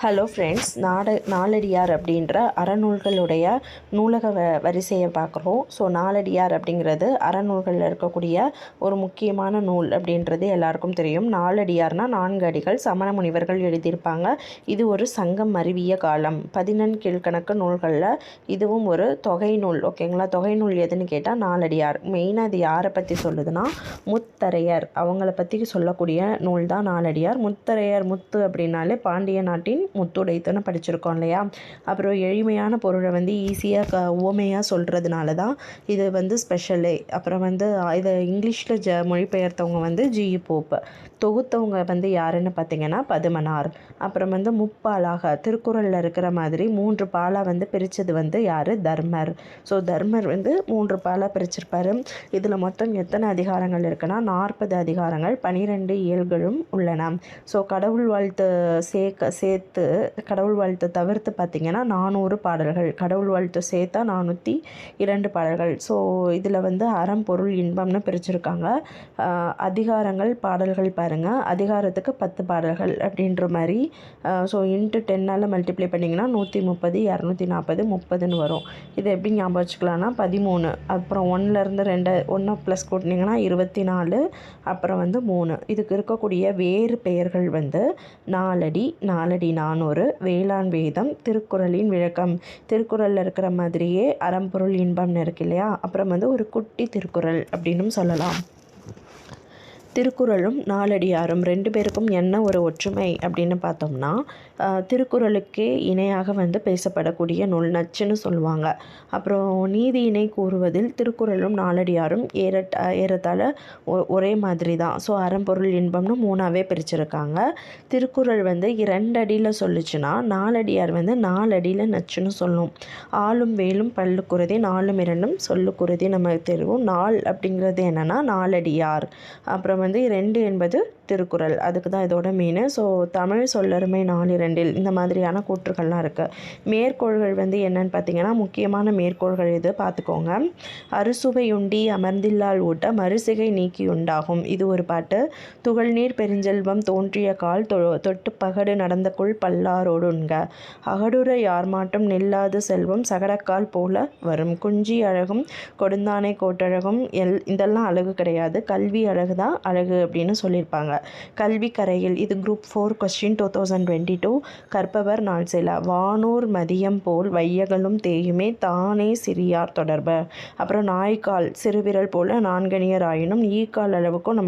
Hello friends நாட நாலடியார் அப்படின்ற அறநூல்களுடைய நூலக வ வரிசையை பார்க்குறோம். ஸோ நாலடியார் அப்படிங்கிறது அறநூல்களில் இருக்கக்கூடிய ஒரு முக்கியமான நூல் அப்படின்றது எல்லாருக்கும் தெரியும். நாலடியார்னால் நான்கு அடிகள் சமண முனிவர்கள் எழுதியிருப்பாங்க. இது ஒரு சங்கம் அருவிய காலம். பதினெண் கீழ்கணக்கு நூல்களில் இதுவும் ஒரு தொகை நூல். ஓகேங்களா தொகை நூல் எதுன்னு கேட்டால் நாலடியார் மெயினாக அது யாரை பற்றி சொல்லுதுன்னா முத்தரையர். அவங்கள பற்றி சொல்லக்கூடிய நூல் தான் நாலடியார் முத்தரையர் முத்து அப்படின்னாலே பாண்டிய நாட்டின் முத்துடைத்துன்னு படிச்சிருக்கோம் இல்லையா? அப்புறம் எளிமையான பொருளை வந்து ஈஸியாக க உவமையாக சொல்கிறதுனால தான் இது வந்து ஸ்பெஷலே அப்புறம் வந்து இதை இங்கிலீஷில் ஜ மொழிபெயர்த்தவங்க வந்து ஜிஇ போப்பு. தொகுத்தவங்க வந்து யாருன்னு பார்த்தீங்கன்னா பதுமனார். அப்புறம் வந்து முப்பாலாக திருக்குறளில் இருக்கிற மாதிரி மூன்று பாலாக வந்து பிரித்தது வந்து யார்? தர்மர். ஸோ தர்மர் வந்து மூன்று பாலாக பிரிச்சிருப்பார். இதில் மொத்தம் எத்தனை அதிகாரங்கள் இருக்குன்னா நாற்பது அதிகாரங்கள் பனிரெண்டு இயல்களும் உள்ளன. ஸோ கடவுள் வாழ்த்து சேர்க்க சேர்த்து கடவுள் வாழ்த்து தவிர்த்து பார்த்திங்கன்னா நானூறு பாடல்கள். கடவுள் வாழ்த்து சேர்த்தா நானூற்றி இரண்டு பாடல்கள். ஸோ இதில் வந்து அறம் பொருள் இன்பம்னு பிரிச்சிருக்காங்க. அதிகாரங்கள் பாடல்கள் பாருங்கள் அதிகாரத்துக்கு பத்து பாடல்கள் அப்படின்ற மாதிரி ஸோ இன்ட்டு டென்னால் மல்டிப்ளை பண்ணிங்கன்னா நூற்றி முப்பது இரநூத்தி நாற்பது முப்பதுன்னு வரும். இது எப்படி ஞாபகம் வச்சுக்கலாம்னா பதிமூணு. அப்புறம் ஒன்றுலேருந்து ரெண்டு ஒன்று ப்ளஸ் கூட்டினீங்கன்னா இருபத்தி நாலு அப்புறம் வந்து மூணு. இதுக்கு இருக்கக்கூடிய வேறு பெயர்கள் வந்து நாலடி நாலடி நானூறு வேளாண் வேதம் திருக்குறளின் விளக்கம். திருக்குறளில் இருக்கிற மாதிரியே அறம்பொருள் இன்பம்னு இருக்கு இல்லையா? அப்புறம் வந்து ஒரு குட்டி திருக்குறள் அப்படின்னும் சொல்லலாம். திருக்குறளும் நாலடியாரும் ரெண்டு பேருக்கும் என்ன ஒரு ஒற்றுமை அப்படின்னு பார்த்தோம்னா திருக்குறளுக்கே இணையாக வந்து பேசப்படக்கூடிய நூல் நச்சுன்னு சொல்லுவாங்க. அப்புறம் நீதியினை கூறுவதில் திருக்குறளும் நாலடியாரும் ஏறட்ட ஏறத்தாழ ஒ- ஒரே மாதிரி தான் ஸோ அறம்பொருள் இன்பம்னு மூணாவே பிரிச்சிருக்காங்க. திருக்குறள் வந்து இரண்டு அடியில் சொல்லுச்சுன்னா நாலடியார் வந்து நாலடியில் நச்சுன்னு சொல்லும். ஆளும் வேலும் பல்லுக்குருதி நாலும் இரண்டும் சொல்லுக்குருதி நமக்கு தெரியும் நாள் அப்படிங்கிறது என்னன்னா நாலடியார். அப்புறம் வந்து ரெண்டு என்பது திருக்குறள். அதுக்கு தான் இதோட மீன் ஸோ தமிழ் சொல்லருமை நாளிரண்டில் இந்த மாதிரியான கூற்றுகள்லாம் இருக்குது மேற்கோள்கள் வந்து என்னன்னு பார்த்தீங்கன்னா முக்கியமான மேற்கோள்கள் இது. பார்த்துக்கோங்க அறுசுவையுண்டி அமர்ந்தில்லால் ஊட்ட மறுசிகை நீக்கி உண்டாகும் இது ஒரு பாட்டு. துகள்நீர் பெருஞ்செல்வம் தோன்றிய கால் தொ தொட்டு பகடு நடந்த குள் பல்லாரோடு உண்க. அகடுற யார் மாட்டும் நில்லாது செல்வம் சகடக்கால் போல வரும். குஞ்சி அழகும் கொடுந்தானை கோட்டழகும் எல் இதெல்லாம் அழகு கிடையாது. கல்வி அழகு தான் அழகு அப்படின்னு சொல்லியிருப்பாங்க. கல்வி கரையில் இது group four question two thousand twenty two கற்பவர் நாள் சில. வானூர் மதியம் போல் வையகலும் தேயுமே தானே சிறியார் தொடர்பு. அப்புறம் நாய்க்கால் சிறுவிரல் போல நான்கணியர் ஆயினும் ஈக்கால் அளவுக்கும் நம்ம